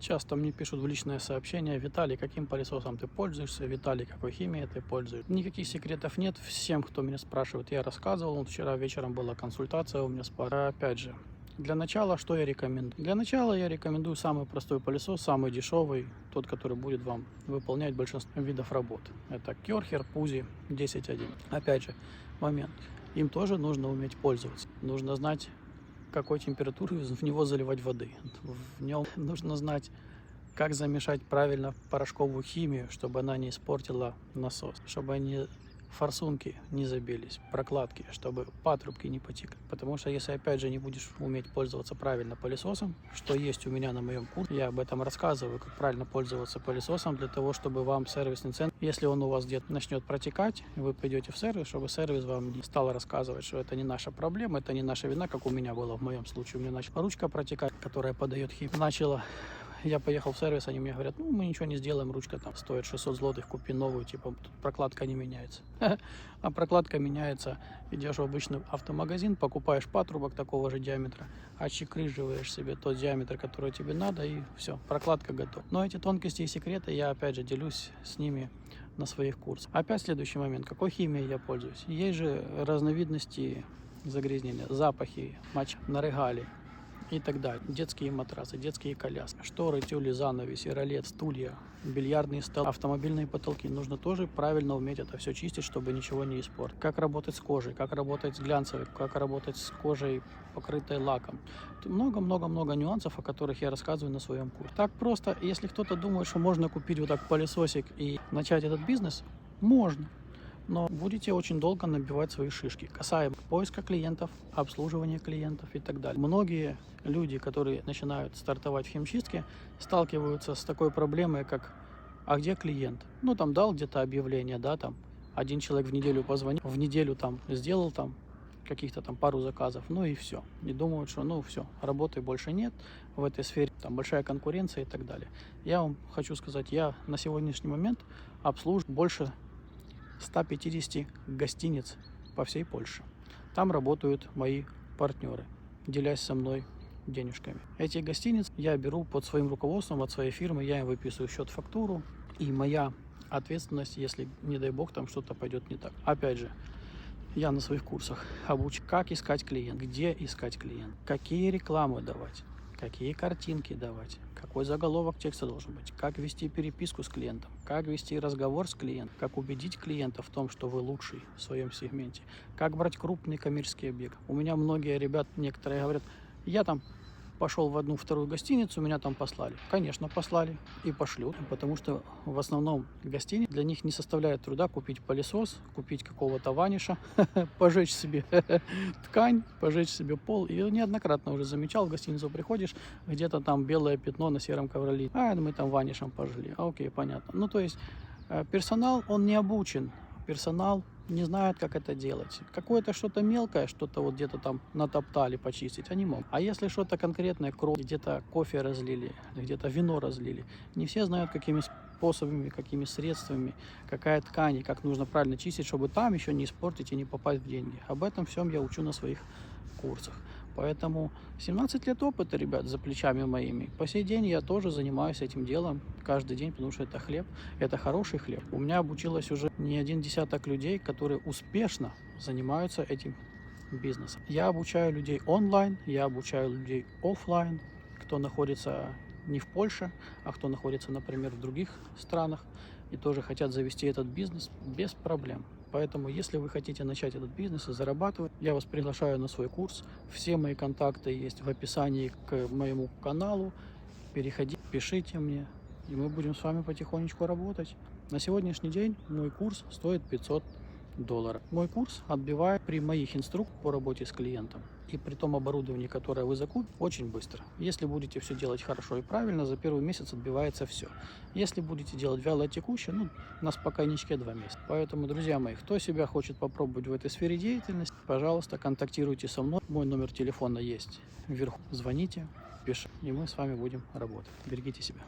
Часто мне пишут в личное сообщение, Виталий, каким пылесосом ты пользуешься, Виталий, какой химией ты пользуешься. Никаких секретов нет, всем, кто меня спрашивает, я рассказывал. Вчера вечером была консультация у меня с парой. Опять же, для начала, что я рекомендую? Для начала я рекомендую самый простой пылесос, самый дешевый, тот, который будет вам выполнять большинство видов работ. Это Керхер, Пузи 10.1. Опять же, момент. Им тоже нужно уметь пользоваться. Нужно знать, какой температуры в него заливать воды. В нем нужно знать, как замешать правильно порошковую химию, чтобы она не испортила насос, чтобы они форсунки не забились, прокладки, чтобы патрубки не потекли. Потому что если опять же не будешь уметь пользоваться правильно пылесосом, что есть у меня на моем курсе, я об этом рассказываю, как правильно пользоваться пылесосом для того, чтобы вам сервисный центр, если он у вас где-то начнет протекать, вы придете в сервис, чтобы сервис вам не стал рассказывать, что это не наша проблема, это не наша вина, как у меня было в моем случае. У меня начала ручка протекать, которая подает химию. Начала я поехал в сервис, они мне говорят, ну, мы ничего не сделаем, ручка там стоит 600 злотых, купи новую, типа, тут прокладка не меняется. А прокладка меняется, идешь в обычный автомагазин, покупаешь патрубок такого же диаметра, отщекрыживаешь себе тот диаметр, который тебе надо, и все, прокладка готова. Но эти тонкости и секреты я, опять же, делюсь с ними на своих курсах. Опять следующий момент, какой химией я пользуюсь? Есть же разновидности загрязнения, запахи, матч на регале, и так далее. Детские матрасы, детские коляски, шторы, тюли, занавеси, ролет, стулья, бильярдные столы, автомобильные потолки. Нужно тоже правильно уметь это все чистить, чтобы ничего не испортить. Как работать с кожей, как работать с глянцевой, как работать с кожей, покрытой лаком. Много-много-много нюансов, о которых я рассказываю на своем курсе. Так просто, если кто-то думает, что можно купить вот так пылесосик и начать этот бизнес, можно но будете очень долго набивать свои шишки. Касаемо поиска клиентов, обслуживания клиентов и так далее. Многие люди, которые начинают стартовать в химчистке, сталкиваются с такой проблемой, как «А где клиент?» Ну, там дал где-то объявление, да, там один человек в неделю позвонил, в неделю там сделал там каких-то там пару заказов, ну и все. И думают, что ну все, работы больше нет в этой сфере, там большая конкуренция и так далее. Я вам хочу сказать, я на сегодняшний момент обслуживаю больше 150 гостиниц по всей Польше. Там работают мои партнеры, делясь со мной денежками. Эти гостиницы я беру под своим руководством от своей фирмы, я им выписываю счет-фактуру, и моя ответственность, если, не дай бог, там что-то пойдет не так. Опять же, я на своих курсах обучу, как искать клиент, где искать клиент, какие рекламы давать, какие картинки давать, какой заголовок текста должен быть, как вести переписку с клиентом, как вести разговор с клиентом, как убедить клиента в том, что вы лучший в своем сегменте, как брать крупный коммерческий объект. У меня многие ребят, некоторые говорят, я там пошел в одну вторую гостиницу, меня там послали. Конечно, послали и пошлют, потому что в основном гостиниц для них не составляет труда купить пылесос, купить какого-то ваниша, пожечь себе ткань, пожечь себе пол. И неоднократно уже замечал, в гостиницу приходишь, где-то там белое пятно на сером ковроле. А, мы там ванишем пожили. А, окей, понятно. Ну, то есть э, персонал, он не обучен. Персонал не знают, как это делать. Какое-то что-то мелкое, что-то вот где-то там натоптали, почистить, они могут. А если что-то конкретное, кровь, где-то кофе разлили, где-то вино разлили, не все знают, какими способами, какими средствами, какая ткань и как нужно правильно чистить, чтобы там еще не испортить и не попасть в деньги. Об этом всем я учу на своих курсах. Поэтому 17 лет опыта, ребят, за плечами моими. По сей день я тоже занимаюсь этим делом каждый день, потому что это хлеб, это хороший хлеб. У меня обучилось уже не один десяток людей, которые успешно занимаются этим бизнесом. Я обучаю людей онлайн, я обучаю людей офлайн, кто находится не в Польше, а кто находится, например, в других странах и тоже хотят завести этот бизнес без проблем. Поэтому, если вы хотите начать этот бизнес и зарабатывать, я вас приглашаю на свой курс. Все мои контакты есть в описании к моему каналу. Переходите, пишите мне, и мы будем с вами потихонечку работать. На сегодняшний день мой курс стоит 500 долларов. Мой курс отбивает при моих инструкциях по работе с клиентом и при том оборудовании, которое вы закупите, очень быстро. Если будете все делать хорошо и правильно, за первый месяц отбивается все. Если будете делать вяло текуще, ну, на спокойничке два месяца. Поэтому, друзья мои, кто себя хочет попробовать в этой сфере деятельности, пожалуйста, контактируйте со мной. Мой номер телефона есть вверху. Звоните, пишите, и мы с вами будем работать. Берегите себя.